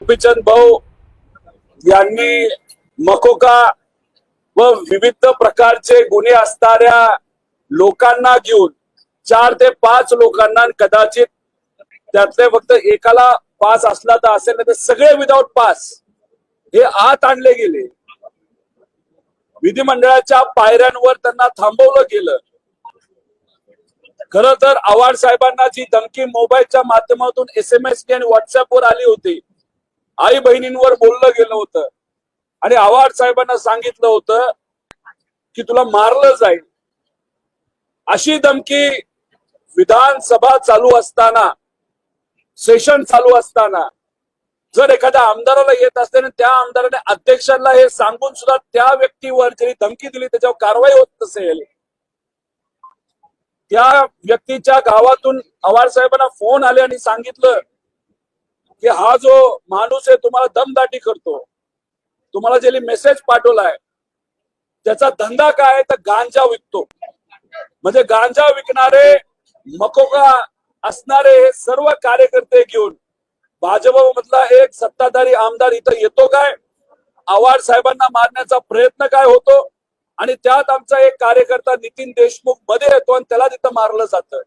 गोपीचंद भाऊ यांनी मकोका व विविध प्रकारचे गुन्हे असणाऱ्या लोकांना घेऊन चार ते पाच लोकांना कदाचित त्यातले फक्त एकाला पास असला तर असेल नाही तर सगळे विदाऊट पास हे आत आणले गेले. विधिमंडळाच्या पायऱ्यांवर त्यांना थांबवलं गेलं. खर तर आव्हाड साहेबांना जी धमकी मोबाईलच्या माध्यमातून एस एम एस आणि व्हॉट्सअपवर आली होती आई बहिणींवर बोललं गेलं होतं. आणि आव्हाड साहेबांना सांगितलं होतं की तुला मारलं जाईल. अशी धमकी विधानसभा चालू असताना सेशन चालू असताना जर एखाद्या आमदाराला येत असते आणि त्या आमदाराने अध्यक्षांना हे सांगून सुद्धा त्या व्यक्तीवर जरी धमकी दिली त्याच्यावर कारवाई होत नसेल. त्या व्यक्तीच्या गावातून आव्हाड साहेबांना फोन आले आणि सांगितलं की हा जो माणूस आहे तुम्हाला दमदाटी करतो. तुम्हाला जे मेसेज पाठवलाय त्याचा धंदा काय तर गांजा विकतो. म्हणजे गांजा विकणारे मकोका असणारे हे सर्व कार्यकर्ते घेऊन भाजप मधला एक सत्ताधारी आमदार इथं येतो काय? आव्हाड साहेबांना मारण्याचा प्रयत्न काय होतो? आणि त्यात आमचा एक कार्यकर्ता नितीन देशमुखमध्ये येतो आणि त्याला तिथं मारलं जातं.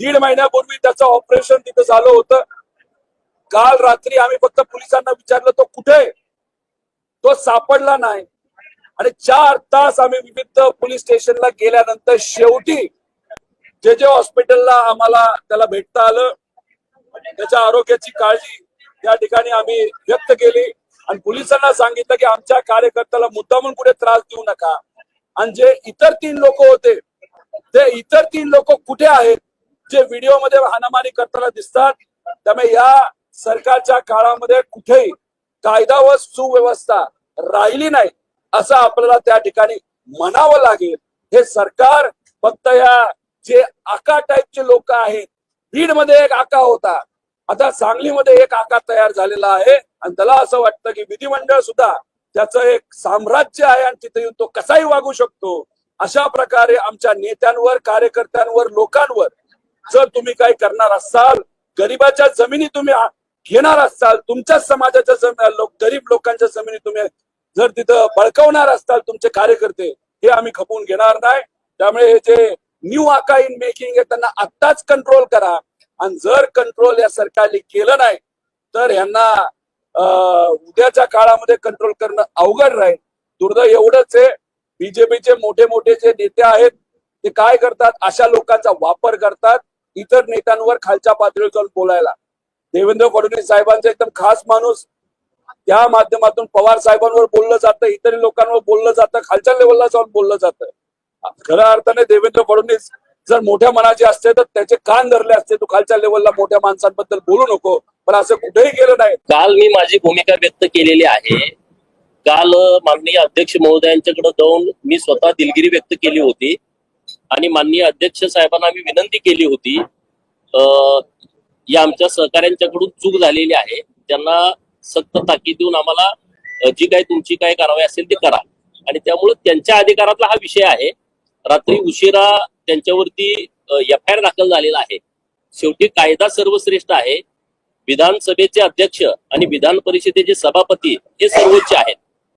दीड महिन्यापूर्वी त्याचं ऑपरेशन तिथं झालं होतं. काल रात्री आम्ही फक्त पोलिसांना विचारलं तो कुठे? तो सापडला नाही. आणि चार तास आम्ही विविध पोलीस स्टेशनला गेल्यानंतर शेवटी जे जे हॉस्पिटलला आम्हाला त्याला भेटता आलं. त्याच्या आरोग्याची काळजी त्या ठिकाणी आम्ही व्यक्त केली. आणि पोलिसांना सांगितलं की आमच्या कार्यकर्त्याला मुद्दामून कुठे त्रास देऊ नका. आणि जे इतर तीन लोक होते ते इतर तीन लोक कुठे आहेत जे व्हिडिओमध्ये हानामानी करताना दिसतात त्यामुळे या सरकारच्या काळामध्ये कुठेही कायदा व सुव्यवस्था राहिली नाही असं आपल्याला त्या ठिकाणी म्हणावं लागेल. हे सरकार फक्त या जे आका टाईपचे लोक आहेत बीडमध्ये एक आका होता. आता सांगलीमध्ये एक आका तयार झालेला आहे आणि त्याला असं वाटतं की विधिमंडळ सुद्धा त्याचं एक साम्राज्य आहे आणि तिथे येऊन तो कसाही वागू शकतो. अशा प्रकारे आमच्या नेत्यांवर कार्यकर्त्यांवर लोकांवर जर तुम्ही काही करणार असाल गरीबाच्या जमिनी तुम्ही घेणार असाल तुमच्याच समाजाच्या जम- लोक गरीब लोकांच्या जमिनी तुम्ही जर तिथं बळकवणार असताल तुमचे कार्यकर्ते हे आम्ही खपवून घेणार नाही. त्यामुळे हे जे न्यू आका इन मेकिंग आहे त्यांना आत्ताच कंट्रोल करा. आणि जर कंट्रोल या सरकारने केलं नाही तर यांना उद्याच्या काळामध्ये कंट्रोल करणं अवघड राहील. दुर्दैव एवढंच आहे बीजेपीचे मोठे मोठे जे नेते आहेत ते काय करतात? अशा लोकांचा वापर करतात इतर नेत्यांवर खालच्या पातळीवर जाऊन बोलायला. देवेंद्र फडणवीस साहेबांचा एकदम खास माणूस त्या माध्यमातून पवार साहेबांवर बोललं जातं इतर लोकांवर बोललं जातं खालच्या लेवलला जाऊन बोललं जातं. खऱ्या अर्थाने देवेंद्र फडणवीस जर मोठ्या मनाचे असते तर त्याचे कान धरले असते. तू खालच्या लेवलला मोठ्या माणसांबद्दल बोलू नको पण असं कुठेही गेलं नाही. काल मी माझी भूमिका व्यक्त केलेली आहे. काल माननीय अध्यक्ष महोदयांच्याकडे जाऊन मी स्वतः दिलगिरी व्यक्त केली होती. आणि माननीय अध्यक्ष साहेबांना मी विनंती केली होती. या आमच्या सहकाऱ्यांच्याकडून चूक झालेली आहे. त्यांना सक्त ताकीद देऊन आम्हाला जी काही तुमची काय कारवाई असेल ती करा. आणि त्यामुळे त्यांच्या अधिकारातला हा विषय आहे. रात्री उशिरा त्यांच्यावरती एफ आय आर दाखल झालेला आहे. शेवटी कायदा सर्वश्रेष्ठ आहे. विधानसभेचे अध्यक्ष आणि विधान परिषदेचे सभापती हे सर्वोच्च आहेत.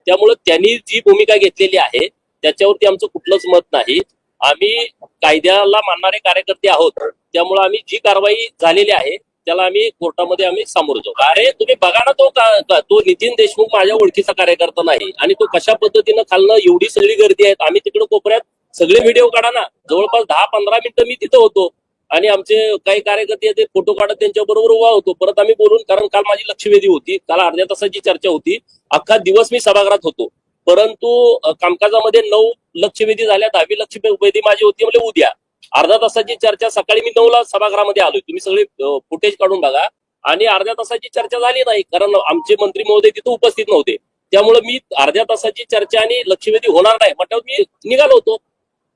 त्यामुळे त्यांनी जी भूमिका घेतलेली आहे त्याच्यावरती आमचं कुठलंच मत नाही. आम्ही कायद्याला मानणारे कार्यकर्ते आहोत. त्यामुळे आम्ही जी कारवाई झालेली आहे त्याला आम्ही कोर्टामध्ये आम्ही सामोरं जाऊ. अरे तुम्ही बघा ना तो का- तो नितीन देशमुख माझ्या ओळखीचा कार्यकर्ता नाही. आणि तो कशा पद्धतीनं खालनं एवढी सगळी गर्दी आहे आम्ही तिकडे कोपऱ्यात सगळे व्हिडिओ काढा ना. जवळपास दहा पंधरा मिनिटं मी तिथं होतो. आणि आमचे काही कार्यकर्ते ते फोटो काढत त्यांच्या बरोबर उभा होतो. परत आम्ही बोलून कारण काल माझी लक्षवेधी होती काल अर्ध्या तासाची चर्चा होती. अख्खा दिवस मी सभागृहात होतो. परंतु कामकाजामध्ये नऊ लक्षवेधी झाल्या दहावी लक्षवेधी माझी होती म्हणजे उद्या. अर्धा तासाची चर्चा सकाळी मी नऊला सभागृहामध्ये आलोय. तुम्ही सगळे फुटेज काढून बघा. आणि अर्ध्या तासाची चर्चा झाली नाही कारण आमचे मंत्री महोदय तिथे उपस्थित नव्हते. त्यामुळे मी अर्ध्या तासाची चर्चा आणि लक्षवेधी होणार नाही. म्हटल्यावर मी निघालो होतो.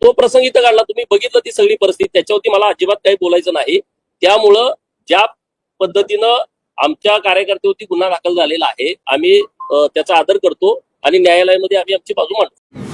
तो प्रसंग इथं काढला. तुम्ही बघितलं ती सगळी परिस्थिती. त्याच्यावरती मला अजिबात काही बोलायचं नाही. त्यामुळं ज्या पद्धतीनं आमच्या कार्यकर्त्यावरती गुन्हा दाखल झालेला आहे आम्ही त्याचा आदर करतो आणि न्यायालयामध्ये आम्ही आमची बाजू मांडतो.